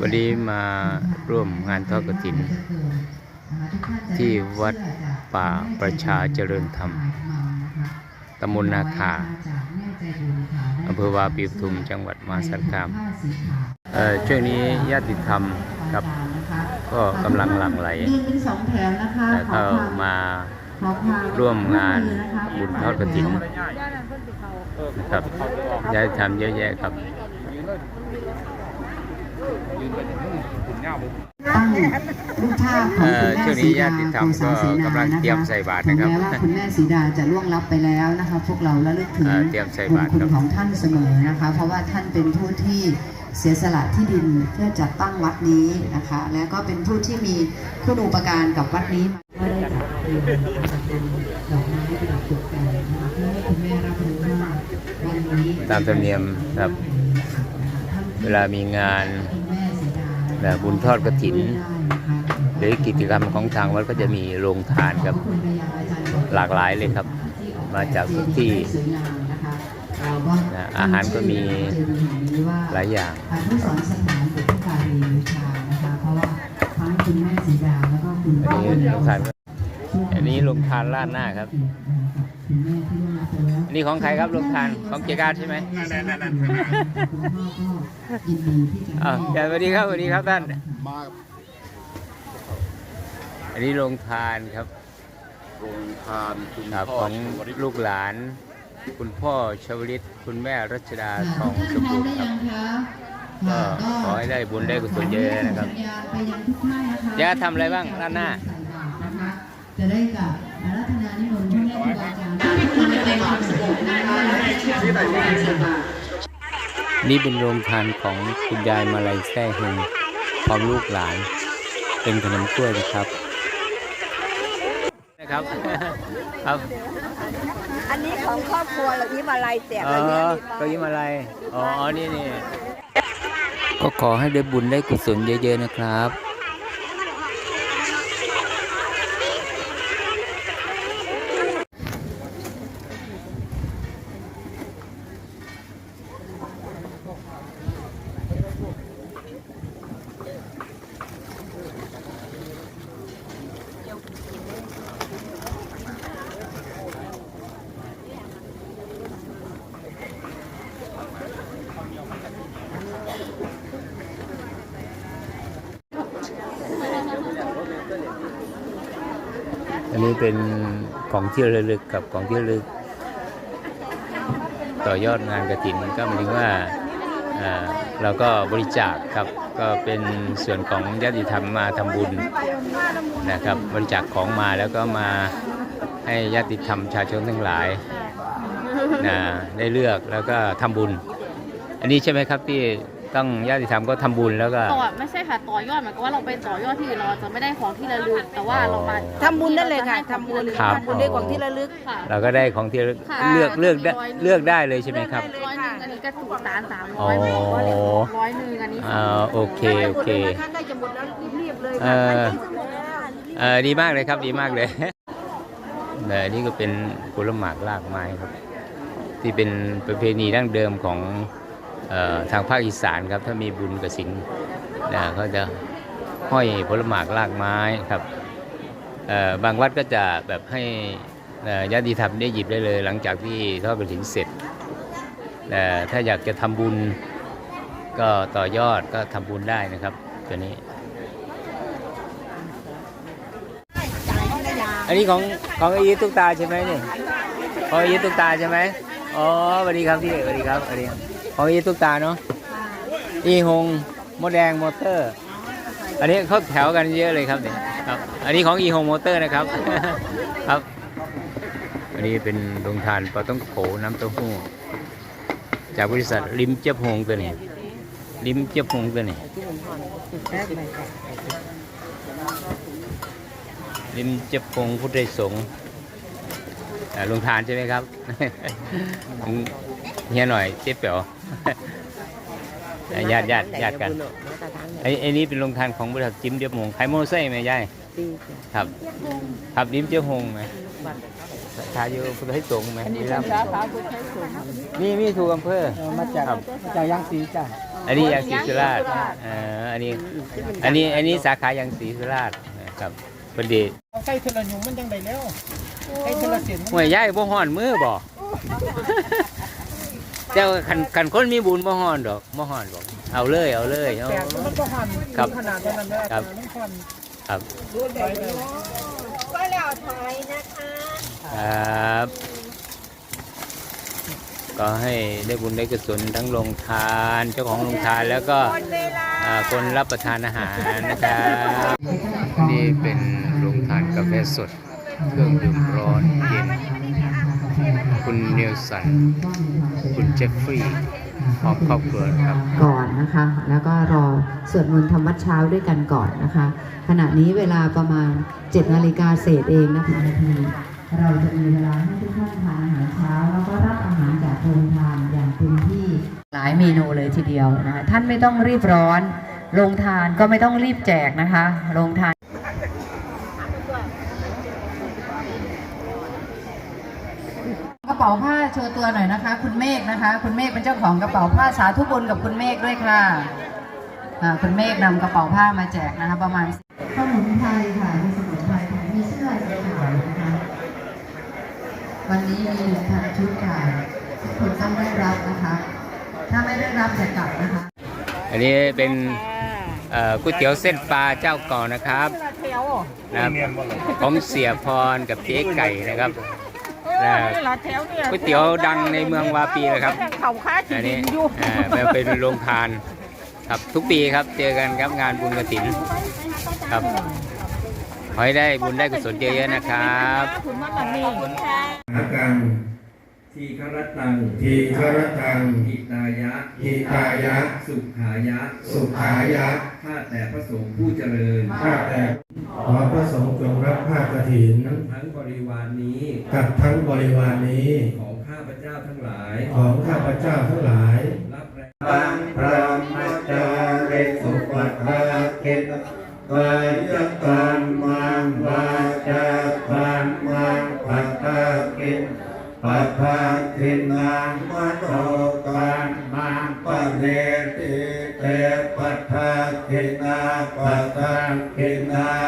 วันนี้มาร่วมงานทอดกฐิน ที่วัดป่าประชาเจริญธรรมตำบลนาคาอำเภอวาปีปทุมจังหวัดมหาสารคามเอ่อช่วงนี้ญาติธรรมครับก็กำลังหลั่งไหลยืนเป็นสองแถวนะคะและเข้ามาร่วมงานบุญทอดกฐินนะครับญาติธรรมเยอะแยะครับ ตั้งรูปภาพของเอ่คุณอแม่ช่วงนี้สีญาดาติธรรมภูษาศรีก็นากำลังนะคะเตรียมใส่บาตรนะครับถึงแม้ว่าคุณแม่สีดาจะล่วงลับไปแล้วนะคะพวกเราระลึกถึงเอ่อเตรียมใส่บุญบาตรคุณครับของท่านเสมอนะคะ เพราะว่าท่านเป็นผู้ที่เสียสละที่ดินเพื่อจัดตั้งวัดนี้นะคะ และก็เป็นผู้ที่มีคุณอุปการกับวัดนี้มาก็ได้จัดเตรียมจัดเป็นดอกไม้ประดับตกแต่งนะคะเพื่อให้คุณแม่รับรู้ว่าวันนี้ตามธรรมเนียมครับ เวลามีงานแบบบุญทอดกฐิน หรือกิจกรรมของทางวัดก็จะมีโรงทานครับหลากหลายเลยครับ มาจากทุกที่นะอาหารก็มีหลายอย่างผู้สอนสถานบุพการีวิชานะคะเพราะว่าทั้งคุณแม่สีดาแล้วก็คุณอันพ่อนี้โรงทานอันนี้โรงทานลาดหน้าครับ อันนี้ของใครครับโรงทานของเกียรติการใช่ไหมคุณพ่อก็ยินดีที่จะอ้าวเดี๋ยวสวัสดีครับสวัสดีครับท่านอันนี้โรงทานครับโรงทานคุณครับพ่อของชวลิตลูกหลาน คุณพ่อชวลิต คุณแม่รัชดาทองสทุมกบูท่ารนณ์พคร้รัอบมได้ยังคะก็ขอให้ได้บุญได้กุศลเยอะๆนะครับสัญญาณไปยังทุกท่านนะคะย่าทำอะไรบ้างด้านหน้าใส่บาตรนะคะจะได้กับอารัธนานิมนต์พระแม่ครูบาอาจารย์ที่ในความสงบนะคะและในช่วงของการใส่บาตรนี่เป็นโรงทานของคุณยายมาลัยแท้เฮงพร้อมลูกหลาน เป็นขนมกล้วยนะครับนะครับครับ อันนี้ของครอบครัวเราที่มาลายแจกอ๋อเราเนี่ยเก็ยิ้มอะไรอ๋อนี่นี่ก็ขอให้ได้บุญได้กุศลเยอะ ๆ นะครับ อันนี้เป็นของที่ระลึกกับของที่ระลึก ต่อยอดงานกระถินก็หมายถึงว่าเราก็บริจาคครับก็เป็นส่วนของญาติธรรมมาทำบุญนะครับบริจาคของมาแล้วก็มาให้ญาติธรรมชาชนทั้งหลายนะได้เลือกแล้วก็ทำบุญ อันนี้ใช่ไหมครับที่ ต้องญาติธรรมก็ทำบุญแล้วก็ ต่อไม่ใช่ค่ะต่อยอดหมายความว่าเราไปต่อยอดที่อื่นเราจะไม่ได้ของที่ระลึกแต่ว่าเรามาทำบุญได้เลยค่ะทำบุญครับ ทำบุญด้วยของที่ระลึก ค่ะ เราก็ได้ของที่ระลึกค่ะเลือกเลือกได้ร้อยหนึ่งเลือกได้เลยใช่ไหมครับ ร้อยหนึ่งอันนี้กระสุนสารสามอ๋ร้ออยร้อยร้อยหนึ่งอันนี้อ่าโอเคโอเค ท่านใกล้จะหมดแล้วรีบๆเลยเออเออดีมากเลยครับดีมากเลยแต่อันนี่ก็เป็นผลหมากรากไม้ครับ ที่เป็นประเพณีดั้งเดิมของเออ ทางภาคอีสานครับถ้ามีบุญกระสินนะเขาจะห้อยผลหมากรากไม้ครับบางวัดก็จะแบบให้ญาติธรรมได้หยิบได้เลย หลังจากที่ทอดกระถินเสร็จแต่ถ้าอยากจะทำบุญก็ต่อยอดก็ทำบุญได้นะครับตัวนี้ อันนี้ของของอ้ยีตุ๊กตาใช่ไหมนี่ของอ้ยีตุ๊กตาใช่ไหมอ๋อสวัสดีครับพี่สวัสดีครับสวัสดีครับ ของไอ้ยีตุ๊กตาเนาะอีหงโมดแดงมอเตอร์ อันนี้เขาแถวกันเยอะเลยครับเนี่ยครับ อันนี้ของอีหงมอเตอร์นะครับ ครับ อันนี้เป็นโรงทานปลาต้องโขน้ำเต้าหู้ จากบริษัทลิมเจี๊ยบหงตัวนี้ลิมเจี๊ยบหงตัวนี้ริมเจ็บพงพุทธไทยสงฆ์อ่าลงทานใช่ไหมครับของเฮียหน่อยเจ๊เป๋วอ่า ญาติญาติญาติกันไอ้ไอ้นี่เป็นโรงทานของบริษัทจิมเดียบหงขายโมอเตอร์ไซค์ไหมยายครับครับริมเจ็บหงไหมทายอยู่พุทธไทยสงฆ์ไหมนี่ครับนี่มีถูกอำเภอมาจากครับมาจากยางสีจ้ะอ๋ออันนี้ยางศรีสุราษฎร์เอ่ออันนี้อันนี้อันนี้สาขายางศรีสุราษฎร์นะครับพอดีเอาใส่เทละหยุงมันจังไดแล้วใส่เทละเสียนมันห่วยย้ายบ่ฮ้อนมือบ่ แต่ว่าคันคันคนมีบุญบ่ฮ้อนดอกบ่ฮ้อนดอก เอาเลยเอาเลยเอา แต่มันก็หันครับขนาดนั้นนะครับ มันหันครับไปเลยก็แล้วถอยนะคะครับ ก็ให้ได้บุญได้กุศลทั้งโรงทานเจ้าของโรงทานแล้วก็อ่าคนรับประทานอาหารนะครับนี่เป็นโรงทานกาแฟสดเครื่องดื่มร้อนเย็น คุณเนลสัน คุณเจฟฟรีย์พร้อมครอบครัวนะครับ ก่อนนะคะ แล้วก็รอสวดมนต์ทำวัดเช้าด้วยกันก่อนนะคะ ขณะนี้เวลาประมาณ7นาฬิกาเศษเองนะคะนาทีเราจะมีเวลาให้ทุกท่านทานอาหารเช้า แล้วก็รับอาหารจากโรงทานอย่างเต็มที่หลายเมนูเลยทีเดียวนะคะท่านไม่ต้องรีบร้อนโรงทานก็ไม่ต้องรีบแจกนะคะโรงทาน กระเป๋าผ้าโชว์ตัวหน่อยนะคะ คุณเมฆนะคะ คุณเมฆเป็นเจ้าของกระเป๋าผ้าสาธุบุญกับคุณเมฆด้วยค่ะอ่าคุณเมฆนำกระเป๋าผ้ามาแจกนะคะ ประมาณสมุนไพรค่ะมีสมุนไพรค่ะมีเสื้อสีขาวนะคะวันนี้มีหนึ่งพันชุดค่ะทุกคนต้องได้รับนะคะ ถ้าไม่ได้รับจะกลับนะคะ อันนี้เป็นเอ่อก๋วยเตี๋ยวเส้นปลาเจ้าเก่อนนะครับนะครับผมเสียพรกับเจ๊ไก่นะครับ นะก๋วยเตี๋ยวดังในเมืองวาปีเลยครับเขาค้าอันนี้อ่ามาเป็นโรงทาน ครับทุกปีครับเจอกันครับงานบุญกระถินครับขอให้ได้บุญได้กุศลเยอะๆนะครับหากังทีฆรตัง ทีฆรตังหิตายะหิตายะ สุขายะ สุขายะ ข้าแต่พระสงฆ์ผู้เจริญ ข้าแต่ ขอพระสงฆ์จงรับผ้ากฐินทั้งทั้งบริ วารนี้ กับทั้งบริวารนี้ ของข้าพเจ้าทั้งหลาย ของข้าพเจ้าทั้งหลาย รับแรงปังพระมัจจาริสุปัฏฐาคิตกายการมังวาจาการมังปัฏฐาคิตปัฏฐาคินังมโนการมังปะเนติเตปัฏฐาคินาปัฏฐาคินา